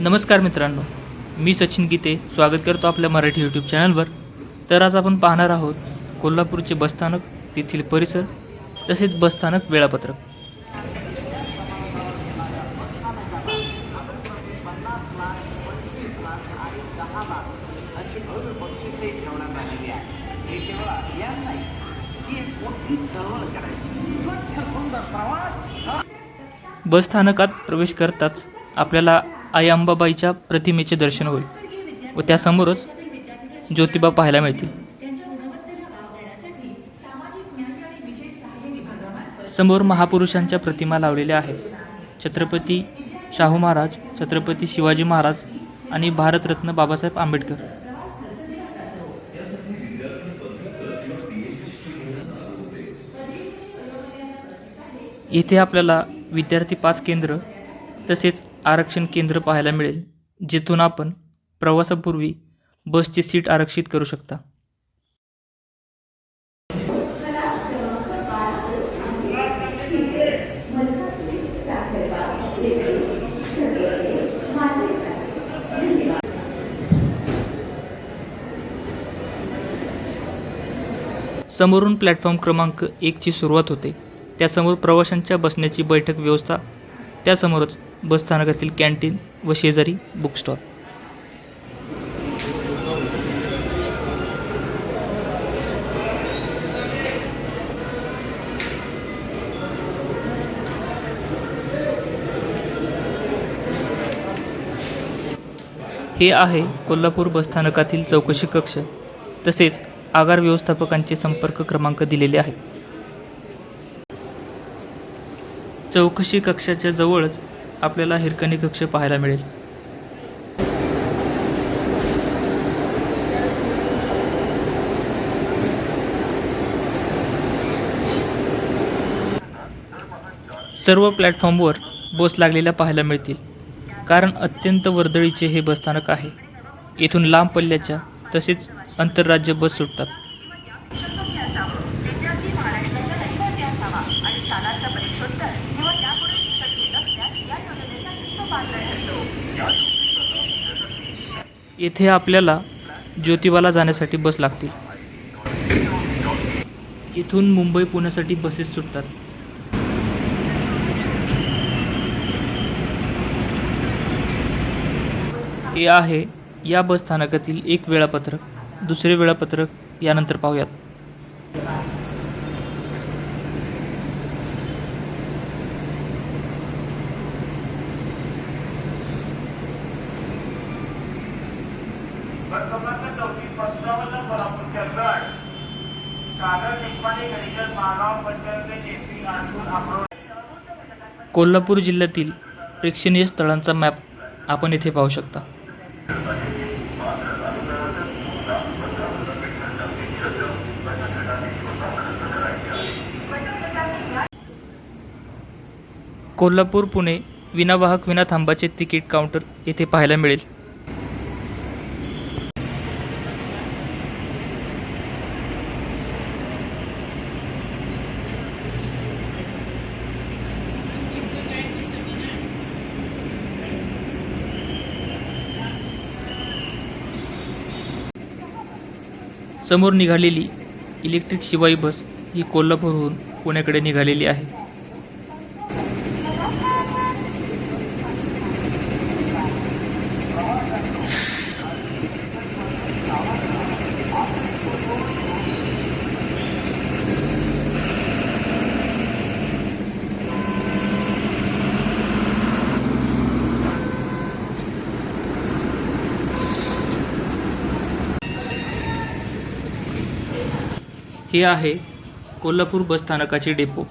नमस्कार मित्रांनो मी सचिन गीते स्वागत करतो आपल्या मराठी यूट्यूब चॅनलवर. तर आज आपण पाहणार आहोत कोल्हापूरचे बसस्थानक तेथील परिसर तसेच बसस्थानक वेळापत्रक. बसस्थानकात प्रवेश करताच आपल्याला आई अंबाबाईच्या प्रतिमेचे दर्शन होईल व त्यासमोरच ज्योतिबा पाहायला मिळतील. समोर महापुरुषांच्या प्रतिमा लावलेल्या आहेत. छत्रपती शाहू महाराज छत्रपती शिवाजी महाराज आणि भारतरत्न बाबासाहेब आंबेडकर. येथे आपल्याला विद्यार्थी पास केंद्र तसेच आरक्षण केंद्र पाहायला मिळेल जिथून आपण प्रवासापूर्वी बसची सीट आरक्षित करू शकता. समोरून प्लॅटफॉर्म क्रमांक एकची सुरुवात होते. त्यासमोर प्रवाशांच्या बसण्याची बैठक व्यवस्था त्यासमोरच बसस्थानकातील कॅन्टीन व शेजारी बुक स्टॉल हे आहे कोल्हापूर बसस्थानकातील चौकशी कक्ष तसेच आगार व्यवस्थापकांचे संपर्क क्रमांक दिलेले आहेत. चौकशी कक्षाच्या जवळच आपल्याला हिरकणी कक्ष पाहायला मिळेल. सर्व प्लॅटफॉर्मवर बस लागलेल्या पाहायला मिळतील. कारण अत्यंत वर्दळीचे हे बसस्थानक आहे. येथून लांब पल्ल्याच्या तसेच आंतरराज्य बस सुटतात. येथे आपल्याला ज्योतिबाला जाण्यासाठी बस लागतील. इथून मुंबई पुण्यासाठी बसेस सुटतात. हे आहे या बस स्थानकातील एक वेळापत्रक. दुसरे वेळापत्रक यानंतर पाहूयात. कोल्हापूर जिल्ह्यातील प्रेक्षणीय स्थळांचा मॅप आपण येथे पाहू शकता. कोल्हापूर पुणे विनावाहक विना थांबाचे तिकीट काउंटर येथे पाहायला मिळेल. समोर निघालेली इलेक्ट्रिक शिवाई बस ही कोल्हापूरहून पुण्याकडे निघालेली आहे. हे आहे कोल्हापूर बसस्थानकाचे डेपो.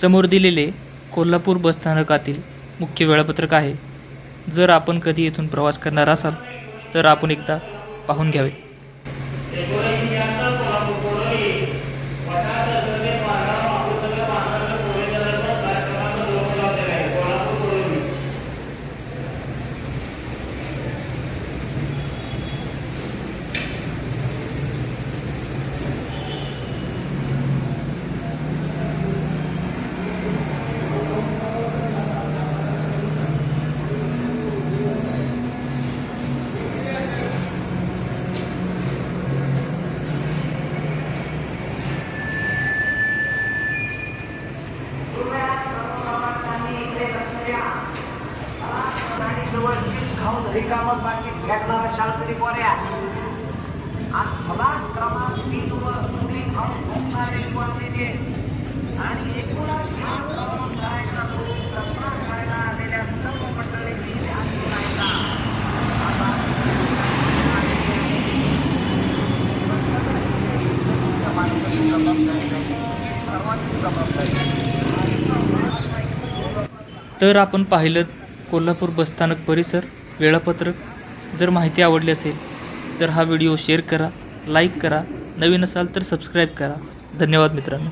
समोर दिलेले कोल्हापूर बसस्थानकातील मुख्य वेळापत्रक आहे. जर आपण कधी येथून प्रवास करणार असाल तर आपण एकदा पाहून घ्यावे. रिकामत बाकी फेकणारा शाळकरी पोऱ्या आणि मला क्रमांक तीनवर पुढे खाऊन झोपणारे आणि एकूणच करायचा तो कल्पना करायला आलेल्या सर्व तर आपण पाहिलं कोल्हापूर बसस्थानक परिसर. वेळापत्रक. जर माहिती आवडली असेल तर हा व्हिडिओ शेअर करा लाईक करा. नवीन असाल तर सबस्क्राईब करा. धन्यवाद मित्रांनो.